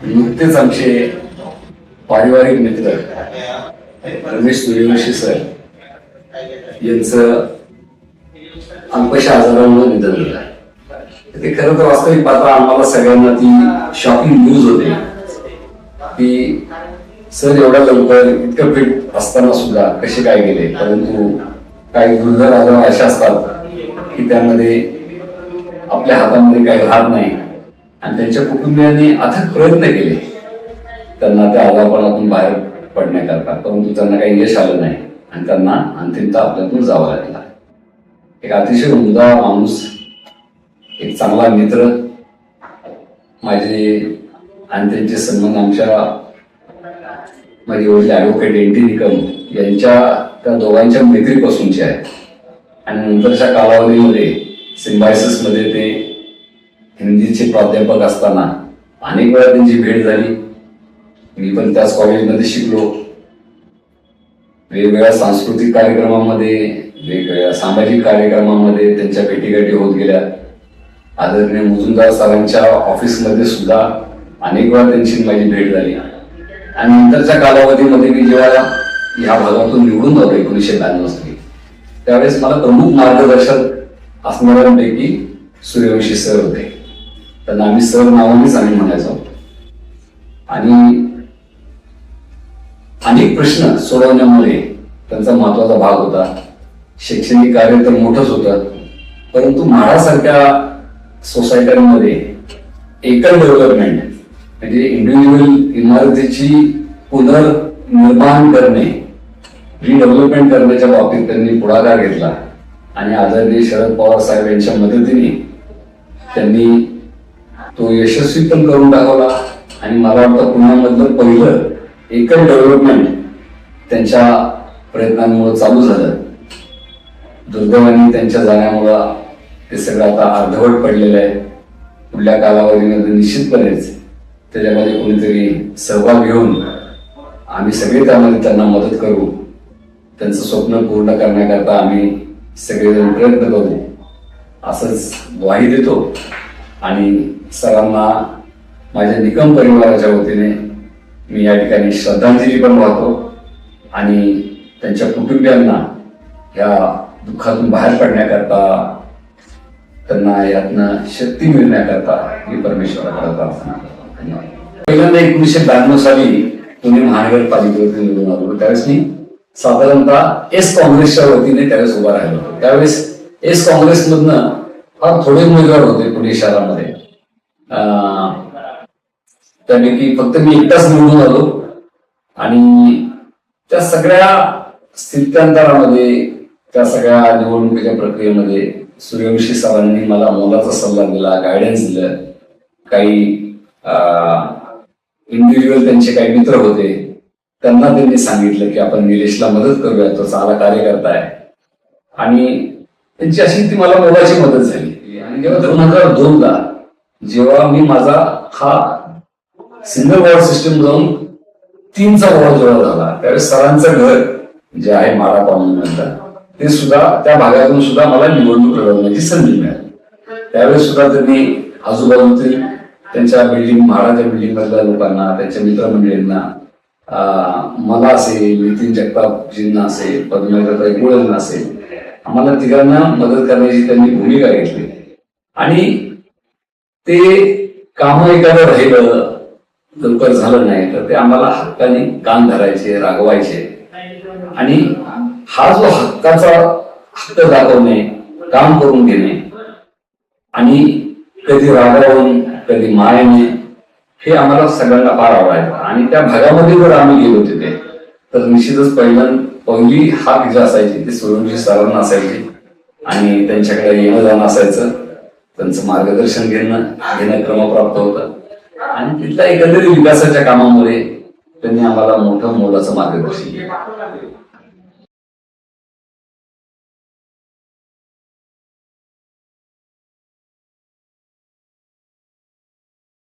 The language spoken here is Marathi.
नुकतेच आमचे पारिवारिक मित्र रमेश सूर्यवंशी सर यांचं अंकशा आजारामुळे निधन झालं ते खरं तर वास्तविक पात्र आम्हाला सगळ्यांना ती शॉकिंग न्यूज होते. की सर एवढ्या लवकर इतकं फिट असताना सुद्धा कसे काय गेले? परंतु काही दुर्धर आजार अशा असतात की त्यामध्ये आपल्या हातामध्ये काही हात नाही. आणि त्यांच्या कुटुंबियांनी अथक प्रयत्न केले. त्यांना त्या आजारपणातून बाहेर पडण्याकरता. परंतु त्यांना काही यश आलं नाही. आणि त्यांना अंतिमता आपल्यातून जावं लागला. एक अतिशय उमदा माणूस एक चांगला मित्र माझे आणि त्यांचे संबंध आमच्या माझे वडील ॲडव्होकेट एन टी निकम यांच्या त्या दोघांच्या मैत्रीपासूनचे आहेत. आणि नंतरच्या कालावधीमध्ये सिम्बायसिसमध्ये ते हिंदीचे प्राध्यापक असताना अनेक वेळा त्यांची भेट झाली. मी पण त्याच कॉलेजमध्ये शिकलो. वेगवेगळ्या सांस्कृतिक कार्यक्रमामध्ये वेगवेगळ्या सामाजिक कार्यक्रमामध्ये त्यांच्या भेटीगाठी होत गेल्या. आदरणीय मुजुमदार सरांच्या ऑफिसमध्ये सुद्धा अनेक वेळा त्यांची माझी भेट झाली. आणि नंतरच्या कालावधीमध्ये मी जेव्हा या भागातून निवडून जातो एकोणीसशे ब्याण्णव साली त्यावेळेस मला प्रमुख मार्गदर्शक असणाऱ्यांपैकी सूर्यवंशी सर होते. त्यांना आम्ही सर नावानेच आम्ही म्हणायचो. आणि अनेक प्रश्न सोडवण्यामुळे त्यांचा महत्त्वाचा भाग होता. शैक्षणिक कार्य तर मोठंच होतं. परंतु म्हाडासारख्या सोसायट्यांमध्ये एकल डेव्हलपमेंट म्हणजे इंडिव्हिज्युअल इमारतीची पुनर्निर्माण करणे रिडेव्हलपमेंट करण्याच्या बाबतीत त्यांनी पुढाकार घेतला. आणि आदरणीय शरद पवार साहेब यांच्या मदतीने त्यांनी तो यशस्वी पण करून दाखवला. आणि मला वाटतं पुण्यामधलं पहिलं एकच डेव्हलपमेंट त्यांच्या प्रयत्नांमुळे चालू झालं. दुर्दैवाने त्यांच्या जाण्यामुळं ते सगळं आता अर्धवट पडलेलं आहे. पुढल्या कालावधीमध्ये निश्चितपणेच त्याच्यामध्ये कोणीतरी सहभाग घेऊन आम्ही सगळे त्यामध्ये त्यांना मदत करू. त्यांचं स्वप्न पूर्ण करण्याकरता आम्ही सगळेजण प्रयत्न करू. असंच ग्वाही देतो. आणि सरांना माझ्या निकम परिवाराच्या वतीने मी या ठिकाणी श्रद्धांजली पण वाहतो आणि त्यांच्या कुटुंबियांना या दुःखातून बाहेर पडण्याकरता त्यांना यातनं शक्ती मिळण्याकरता मी परमेश्वराकडे प्रार्थना करतो. धन्यवाद. पहिल्यांदा एकोणीसशे ब्याण्णव साली पुणे महानगरपालिकेवरती निवडून आलो त्यावेळेस मी साधारणतः एस काँग्रेसच्या वतीने त्यावेळेस उभा राहिलो होतो. त्यावेळेस एस काँग्रेसमधनं फार थोडे उमेदवार होते पुणे शहरामध्ये. त्यापैकी फक्त मी एकटाच निवडून आलो. आणि त्या सगळ्या स्थित्यंतरामध्ये त्या सगळ्या निवडणुकीच्या प्रक्रियेमध्ये सूर्यवंशी सरांनी मला मोलाचा सल्ला दिला गायडन्स दिलं. काही इंडिव्हिज्युअल त्यांचे काही मित्र होते त्यांना त्यांनी सांगितलं की आपण निलेशला मदत करूया तो चांगला कार्यकर्ता आहे. आणि त्यांची अशी ती मला मोलाची मदत झाली. आणि जेव्हा दोन हजार दोन ला जेव्हा मी माझा हा सिंगल वॉर्ड सिस्टम जाऊन तीनचा वॉर्ड जेव्हा झाला. त्यावेळेस सरांचं घर जे आहे मारा पाहून म्हणतात ते सुद्धा त्या भागातून सुद्धा मला निवडणूक लढवण्याची संधी मिळाली. त्यावेळेस सुद्धा त्यांनी आजूबाजूतील त्यांच्या बिल्डिंग महाराजा बिल्डिंग मधल्या लोकांना त्यांच्या मित्रमंडळींना मला असेल नितीन जगतापजींना असेल पद्मनाभताई गुळेंना असेल आम्हाला तिघांना मदत करण्याची त्यांनी भूमिका घेतली. आणि ते काम एखादं राहिलं लवकर झालं नाही तर ते आम्हाला हक्काने कान धरायचे रागवायचे. आणि हा जो हक्काचा हक्क दाखवणे काम करून घेणे आणि कधी रागावून कधी मायाने हे आम्हाला सगळ्यांना फार आवडायचं. आणि त्या भागामध्ये जर आम्ही गेलो तिथे तर निश्चितच पहिलं पहिली हाक जी असायची ती सुरुंजी सरांना असायची. आणि त्यांच्याकडे येणं जाणं असायचं. त्यांचं मार्गदर्शन घेणं घेणं क्रमप्राप्त होतं. आणि तिथल्या एकंदरीत विकासाच्या कामामुळे त्यांनी आम्हाला मोठं मोलाचं मार्गदर्शन केलं.